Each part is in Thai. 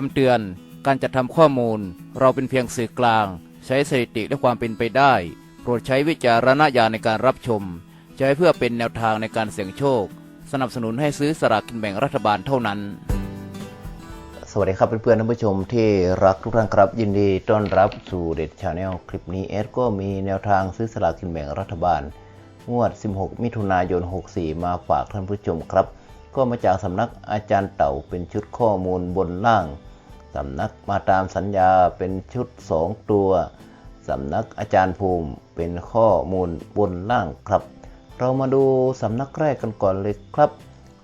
คำเตือน การจัดทำข้อมูล เราเป็นเพียงสื่อกลาง ใช้สถิติและความเป็นไปได้ โปรดใช้วิจารณญาณในการรับชม ใช้เพื่อเป็นแนวทางในการเสี่ยงโชค สนับสนุนให้ซื้อสลากกินแบ่งรัฐบาลเท่านั้น สวัสดีครับเพื่อนๆท่านผู้ชมที่รักทุกท่านครับยินดีต้อนรับสู่เด็ดชาแนลคลิปนี้เอสก็มีแนวทางซื้อสลากกินแบ่งรัฐบาล งวด 16 มิถุนายน 64 มาฝากท่านผู้ชมครับก็มาจากสำนักอาจารย์เต่าเป็นชุดข้อมูลบนล่าง สำนักมาตามสัญญาเป็นชุด2ตัวสำนักอาจารย์ภูมิเป็นข้อมูลบนล่างครับ เรามาดูสำนักแรกกันก่อนเลยครับ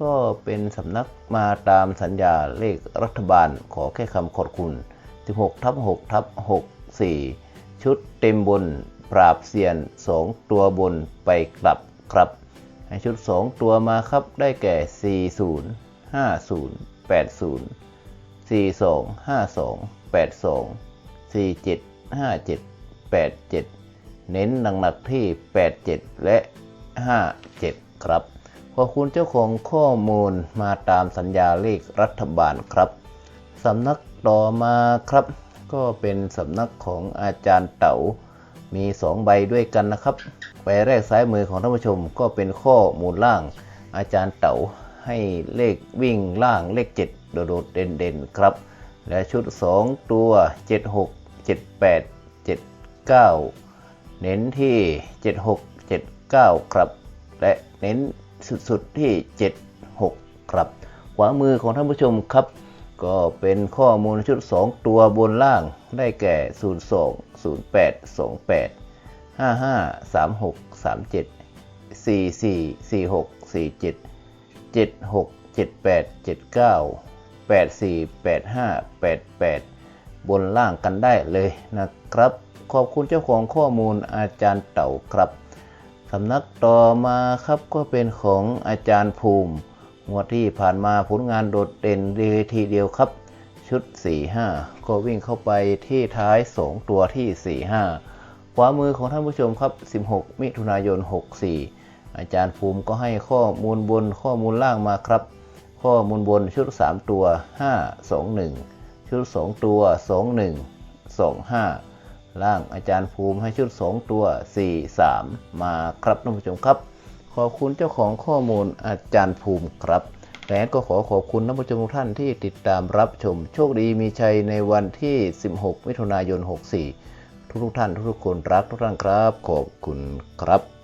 ก็เป็นสำนักมาตามสัญญาเลขรัฐบาลขอแค่คำขอบคุณ 16ทับ6ทับ64 ชุดเต็มบนปราบเซียน 2 ตัวบนไปกลับครับ ให้ชุด 2 ตัวมาครับได้แก่ 40 50 80 42 52 82 47 57 87เน้นหนักๆที่87และ57ครับขอบคุณเจ้าของข้อมูลมาตามสัญญาเลขรัฐบาลครับสำนักต่อมาครับ ก็เป็นสำนักของอาจารย์เต๋ามี2ใบด้วยกันนะครับใบแรกซ้ายมือของท่านผู้ชมก็เป็นข้อมูลล่างอาจารย์เต๋า ให้เลขวิ่งล่างเลข 7 โดดเด่นๆครับ และชุด 2 ตัว 76 78 79 เน้นที่ 76 79 ครับ และเน้นสุดๆที่ 76 ครับ ขวามือของท่านผู้ชมครับ ก็เป็นข้อมูลชุด 2 ตัวบนล่างได้แก่ 02 08 28 55 36 37 44 46 47 76 78 79 84 85 88 บนล่างกันได้เลยนะครับ ขอบคุณเจ้าของข้อมูลอาจารย์เต่าครับสำนักต่อมาครับก็เป็นของอาจารย์ภูมิงวดที่ผ่านมาผลงานโดดเด่นดีทีเดียวครับ ชุด 4-5 ก็วิ่งเข้าไปที่ท้าย 2 ตัวที่ 4-5 ขวามือของท่านผู้ชมครับ 16 มิถุนายน 64 อาจารย์ภูมิก็ให้ข้อมูลบนข้อมูลล่างมาครับ ข้อมูลบนชุด 3 ตัว 5 2 1 ชุด 2 ตัว 2 1 2 5 ล่างอาจารย์ภูมิให้ชุด 2 ตัว 4 3 มาครับท่านผู้ชมครับ ขอบคุณเจ้าของข้อมูลอาจารย์ภูมิครับและก็ขอขอบคุณท่านผู้ชมทุกท่านที่ติดตามรับชมโชคดีมีชัยในวันที่ 16 มิถุนายน 64 ทุกๆท่านทุกๆคนรักทุกท่านครับ ขอบคุณครับ